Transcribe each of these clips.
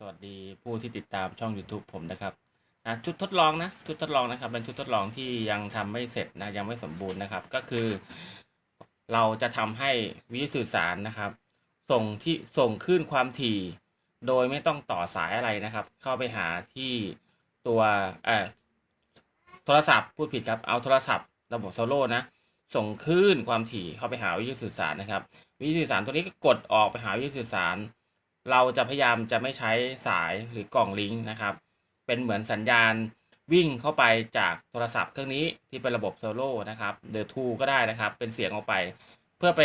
สวัสดีผู้ที่ติดตามช่อง YouTube ผมนะครับอะชุดทดลองนะชุดทดลองนะครับ เป็นชุดทดลองที่ยังทำไม่เสร็จนะยังไม่สมบูรณ์นะครับ ก็คือ เราจะทำให้วิทยุสื่อสารนะครับ ส่งที่ส่งคลื่นความถี่ โดยไม่ต้องต่อสายอะไรนะครับ เข้าไปหาที่ตัวเอ่อโทรศัพท์พูดผิดครับเอาโทรศัพท์ระบบโซโล่นะส่งคลื่นความถี่เข้าไปหาวิทยุสื่อสารนะครับ วิทยุสื่อสารตัวนี้ก็กดออกไปหาวิทยุสื่อสาร เราจะพยายามจะไม่ใช้สายหรือกล่องลิงก์นะครับ เป็นเหมือนสัญญาณวิ่งเข้าไปจากโทรศัพท์เครื่องนี้ที่เป็นระบบโซโล่นะครับเดอทูก็ได้นะครับ เป็นเสียงออกไป เพื่อไป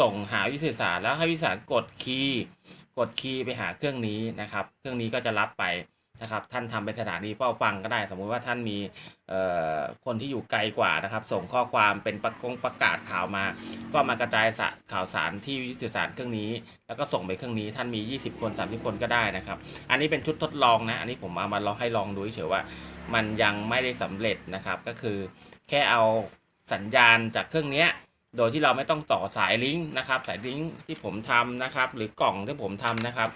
ส่งหาวิสื่อสารแล้วให้วิสารกดคีย์กดคีย์ไปหาเครื่องนี้นะครับ เครื่องนี้ก็จะรับไป นะครับท่านทำเป็นสถานีเฝ้าฟังก็ได้ สมมุติว่าท่านมีคนที่อยู่ไกลกว่านะครับ ส่งข้อความเป็นประกงประกาศข่าวมา ก็มากระจายข่าวสารที่ยุสื่อสารเครื่องนี้ แล้วก็ส่งไปเครื่องนี้ท่านมี 20 คน 30 คนก็ได้นะครับ อันนี้เป็นชุดทดลองนะ อันนี้ผมเอามาลองให้ลองดูเฉยว่า มันยังไม่ได้สำเร็จนะครับ ก็คือแค่เอาสัญญาณจากเครื่องนี้โดยที่เราไม่ต้องต่อสายลิงก์นะครับ สายลิงก์ที่ผมทำนะครับ หรือกล่องที่ผมทำนะครับ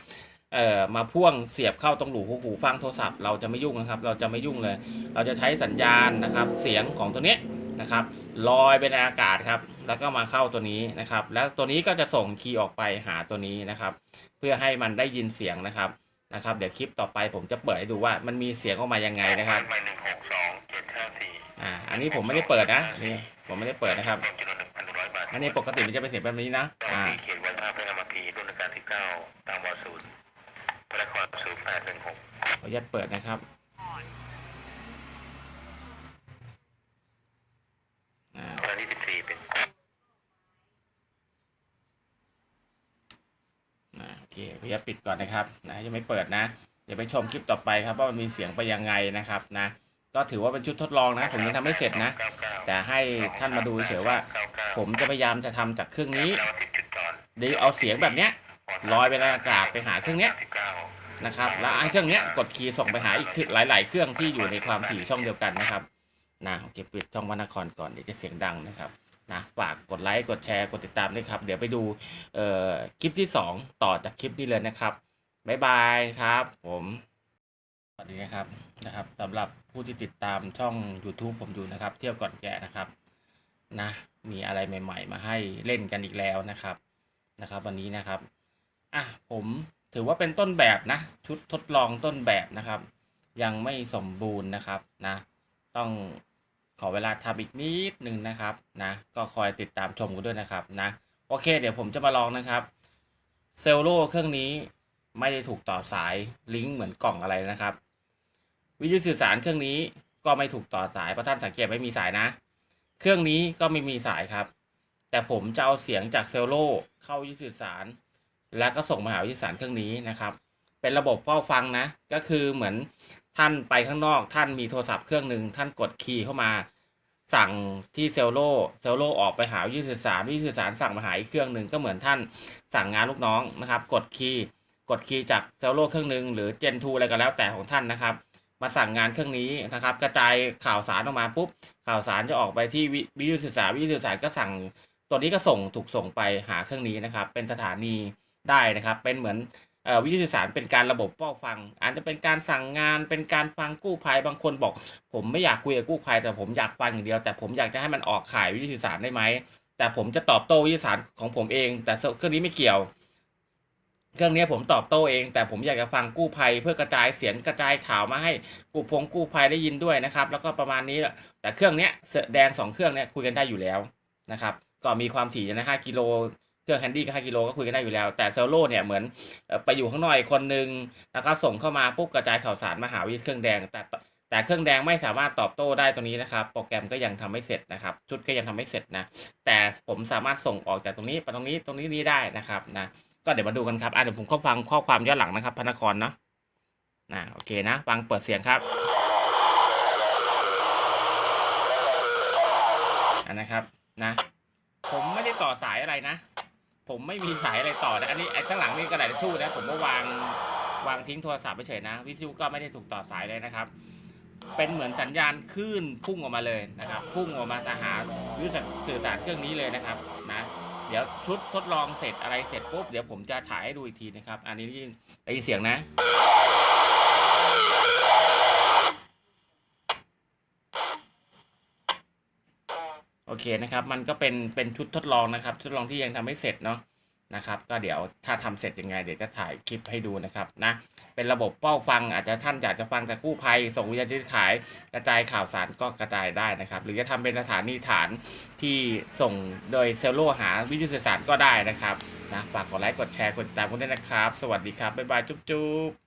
เอ่อมาพ่วงเสียบเข้าตรงหลูหูฟังโทรศัพท์เราจะไม่ยุ่งนะครับ เราจะไม่ยุ่งเลย เราจะใช้สัญญาณนะครับ เสียงของตัวเนี้ยนะครับลอยไปในอากาศครับ แล้วก็มาเข้าตัวนี้นะครับ แล้วตัวนี้ก็จะส่งคีย์ออกไปหาตัวนี้นะครับ เพื่อให้มันได้ยินเสียงนะครับนะครับ เดี๋ยวคลิปต่อไปผมจะเปิดให้ดูว่ามันมีเสียงออกมายังไงนะครับหมาหนึ่งหกสองเจ็ดห้าสี่อ่าอันนี้ผมไม่ได้เปิดนะนี่ผมไม่ได้เปิดนะครับอันนี้ปกติมันจะเป็นเสียงแบบนี้นะอ่าเขียนไว้ภาพเป็นอมพีรุ่นการสิบเก้าตามวศูนย์พร นครศูนย์แปดหนึ่งหกขออนุญาตเปิดนะครับอ่าตอนที่สิบสี่เป็นอ่าโอเคขออนุญาตปิดก่อนนะครับนะยังไม่เปิดนะเดี๋ยวไปชมคลิปต่อไปครับว่ามันมีเสียงไปยังไงนะครับนะก็ถือว่าเป็นชุดทดลองนะผมยังทำไม่เสร็จนะเก้าเก้าแต่ให้ท่านมาดูเฉยๆว่าเก้าเก้าผมจะพยายามจะทำจากเครื่องนี้แล้วสิบจุดก่อนเดี๋ยวเอาเสียงแบบเนี้ย ลอยไปในอากาศไปหาเครื่องเนี้ยนะครับ แล้วไอ้เครื่องเนี้ยกดคีย์ส่งไปหาอีกคือหลาย ๆ เครื่องที่อยู่ในความถี่ช่องเดียวกันนะครับนะโอเคปิดช่องวันนครก่อนเดี๋ยวจะเสียงดังนะครับนะฝากกดไลค์กดแชร์กดติดตามด้วยครับ เดี๋ยวไปดูเอ่อคลิปที่สองต่อจากคลิปนี้เลยนะครับบ๊ายบายครับ ผมสวัสดีนะครับนะครับสำหรับผู้ที่ติดตามช่อง YouTube ผมอยู่นะครับ เที่ยวก่อนแก่นะครับนะมีอะไรใหม่ ๆ มาให้เล่นกันอีกแล้วนะครับนะครับ วันนี้นะครับ อะผมถือว่าเป็นต้นแบบนะ ชุดทดลองต้นแบบนะครับ ยังไม่สมบูรณ์นะครับนะ ต้องขอเวลาทำอีกนิดนึงนะครับนะ ก็คอยติดตามชมกันด้วยนะครับนะ โอเค เดี๋ยวผมจะมาลองนะครับเซลโลเครื่องนี้ไม่ได้ถูกต่อสายลิงก์เหมือนกล่องอะไรนะครับ วิทยุสื่อสารเครื่องนี้ก็ไม่ถูกต่อสายเพราะท่านสังเกตไม่มีสายนะ เครื่องนี้ก็ไม่มีสายครับ แต่ผมจะเอาเสียงจากเซลโลเข้าวิทยุสื่อสาร แล้วก็ส่งมาหาวิทยุสื่อสารเครื่องนี้นะครับ เป็นระบบเฝ้าฟังนะ ก็คือเหมือนท่านไปข้างนอก ท่านมีโทรศัพท์เครื่องหนึ่งท่านกดคีย์เข้ามา สั่งที่เซลโลเซลโลออกไปหาวิทยุสื่อสารวิทยุสื่อสารสั่งมาหาอีกเครื่องหนึ่งก็เหมือนท่านสั่งงานลูกน้องนะครับ กดคีย์กดคีย์จากเซลโลเครื่องหนึ่งหรือเจนทูอะไรก็แล้วแต่ของท่านนะครับมาสั่งงานเครื่องนี้นะครับ กระจายข่าวสารออกมาปุ๊บข่าวสารจะออกไปที่วิวิทยุสื่อสารวิทยุสื่อสารก็สั่งตัวนี้ก็ส่งถูกส่งไปหาเครื่องนี้นะครับ เป็นสถานี ได้นะครับ เป็นเหมือนวิทยุสื่อสารเป็นการระบบเฝ้าฟัง อาจจะเป็นการสั่งงานเป็นการฟังกู้ภัยบางคนบอก ผมไม่อยากคุยกับกู้ภัยแต่ผมอยากฟังอย่างเดียว แต่ผมอยากจะให้มันออกข่ายวิทยุสื่อสารได้ไหมแต่ผมจะตอบโต้วิทยุสื่อสารของผมเอง แต่เครื่องนี้ไม่เกี่ยว เครื่องนี้ผมตอบโต้เอง แต่ผมอยากจะฟังกู้ภัย เพื่อกระจายเสียงกระจายข่าวมาให้กู้พงกู้ภัยได้ยินด้วยนะครับ แล้วก็ประมาณนี้แต่เครื่องนี้แดงสองเครื่องเนี้ยคุยกันได้อยู่แล้วนะครับ ก็มีความถี่นะ5กิโล เครื่องแฮนดี้ก็5กิโลก็คุยกันได้อยู่แล้ว แต่เซลโลเนี่ยเหมือนไปอยู่ข้างนอกคนหนึ่งนะครับส่งเข้ามาปุ๊บกระจายข่าวสารมาหาวิทเครื่องแดง แต่แต่เครื่องแดงไม่สามารถตอบโต้ได้ตรงนี้นะครับ โปรแกรมก็ยังทำไม่เสร็จนะครับ ชุดก็ยังทำไม่เสร็จนะ แต่ผมสามารถส่งออกจากตรงนี้ไปตรงนี้ตรงนี้นี้ได้นะครับนะก็เดี๋ยวมาดูกันครับอะเดี๋ยวผมเข้าฟังข้อความย้อนหลังนะครับพระนครเนาะนะโอเคนะฟังเปิดเสียงครับอันนะครับนะ ผมไม่ได้ต่อสายอะไรนะ ผมไม่มีสายอะไรต่อนะอันนี้ไอ้ข้างหลังนี่กระดาษทิชชู่นะผมก็วางวางทิ้งโทรศัพท์ไปเฉยนะ วิทยุก็ไม่ได้ถูกต่อสายเลยนะครับ เป็นเหมือนสัญญาณคลื่นพุ่งออกมาเลยนะครับ พุ่งออกมาสหาวิทยุสื่อสารเครื่องนี้เลยนะครับนะเดี๋ยวชุดทดลองเสร็จอะไรเสร็จปุ๊บเดี๋ยวผมจะถ่ายให้ดูอีกทีนะครับ อันนี้ยินได้ยินเสียงนะ เคนะครับ มันก็เป็นเป็นชุดทดลองนะครับ ทดลองที่ยังทำไม่เสร็จเนาะนะครับ ก็เดี๋ยวถ้าทำเสร็จยังไงเดี๋ยวจะถ่ายคลิปให้ดูนะครับนะ เป็นระบบเป้าฟังอาจจะท่านอยากจะฟังจากกู้ภัย ส่งวิทยาที่ขายกระจายข่าวสารก็กระจายได้นะครับ หรือจะทำเป็นสถานีฐานที่ส่งโดยเซลโลหาวิทยุสื่อสารก็ได้นะครับนะฝากกดไลค์กดแชร์กดติดตามกันด้วยนะครับ สวัสดีครับบ๊ายบายจุ๊บ